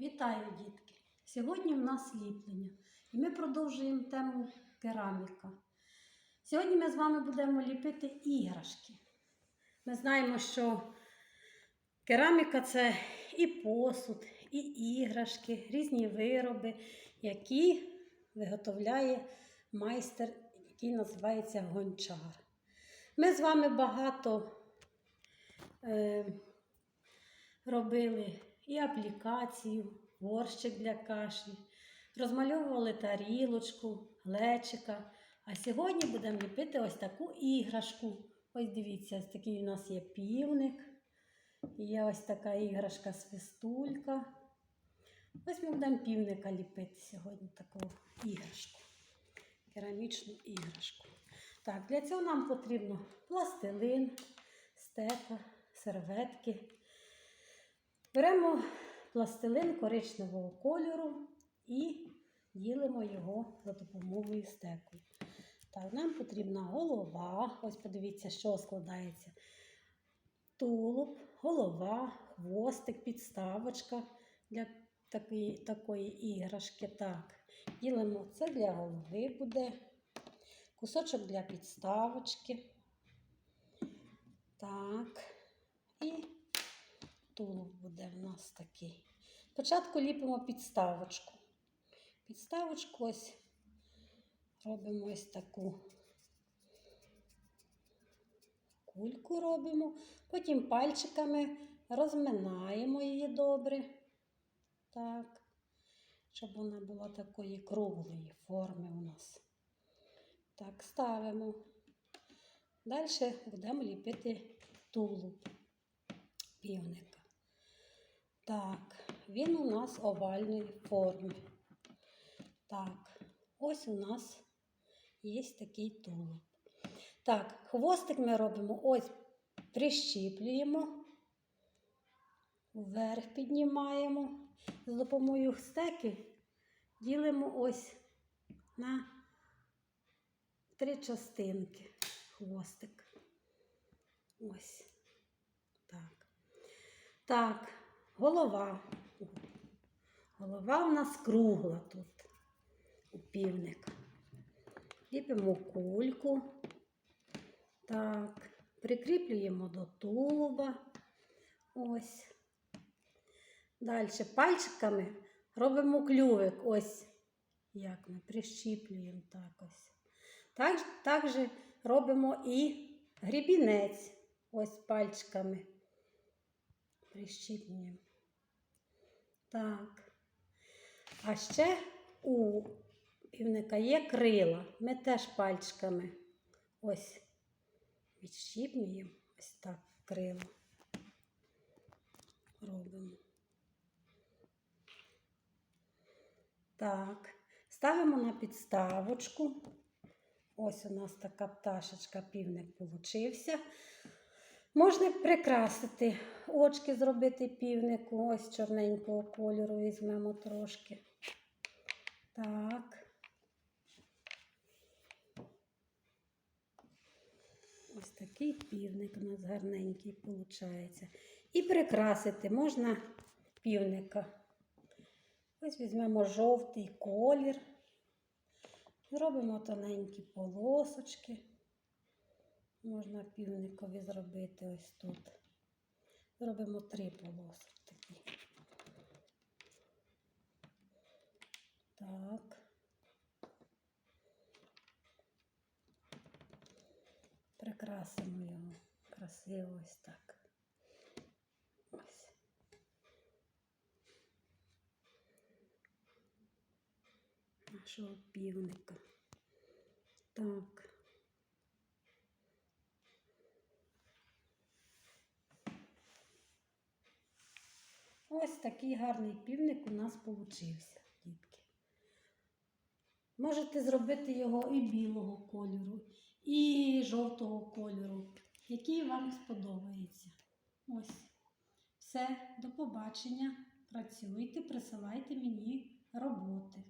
Вітаю, дітки! Сьогодні в нас ліплення, і ми продовжуємо тему кераміка. Сьогодні ми з вами будемо ліпити іграшки. Ми знаємо, що кераміка це і посуд, і іграшки, різні вироби, які виготовляє майстер, який називається гончар. Ми з вами багато е, робили і аплікацію, горщик для каші, розмальовували тарілочку, глечика. А сьогодні будемо ліпити ось таку іграшку. Ось дивіться, ось такий у нас є півник. І є ось така іграшка свистулька. Ось ми будемо півника ліпити сьогодні таку іграшку. Керамічну іграшку. Так, для цього нам потрібно пластилин, стека, серветки. Беремо пластилин коричневого кольору і ділимо його за допомогою стеку. Так, нам потрібна голова. Ось подивіться, що складається. Тулуб, голова, хвостик, підставочка для такої, такої іграшки. Так, ділимо це для голови буде. Кусочок для підставочки. Так. Тулуб буде в нас такий. Спочатку ліпимо підставочку. Підставочку ось робимо ось таку кульку робимо, потім пальчиками розминаємо її добре. Так, щоб вона була такої круглої форми у нас. Так, ставимо. Далі будемо ліпити тулуб півника. Так, він у нас овальної форми. Так, ось у нас є такий тулуб. Так, хвостик ми робимо ось прищіплюємо, вверх піднімаємо. З допомогою стеки ділимо ось на три частинки хвостик. Ось. Так. Так, голова. Голова у нас кругла тут у півника. Ліпимо кульку. Так, прикріплюємо до тулуба. Ось. Далі пальчиками робимо клювик. Ось як ми прищіплюємо так ось. Так, так же робимо і грібінець. Ось пальчиками. Прищіплюємо. Так. А ще у півника є крила. Ми теж пальчиками ось відщіпнюємо. Ось так крило. Робимо. Так. Ставимо на підставочку. Ось у нас така пташечка, півник получився. Можна прикрасити, очки зробити півнику, ось чорненького кольору візьмемо трошки. Так. Ось такий півник у нас гарненький виходить. І прикрасити можна півника. Ось візьмемо жовтий колір. Зробимо тоненькі полосочки. Можна півникові зробити ось тут. Зробимо три полосочки такі. Так. Прикрасимо його красиво ось так. Ось. Нашого півника. Так. Ось такий гарний півник у нас получився, дітки. Можете зробити його і білого кольору, і жовтого кольору, який вам сподобається. Ось. Все, до побачення. Працюйте, присилайте мені роботи.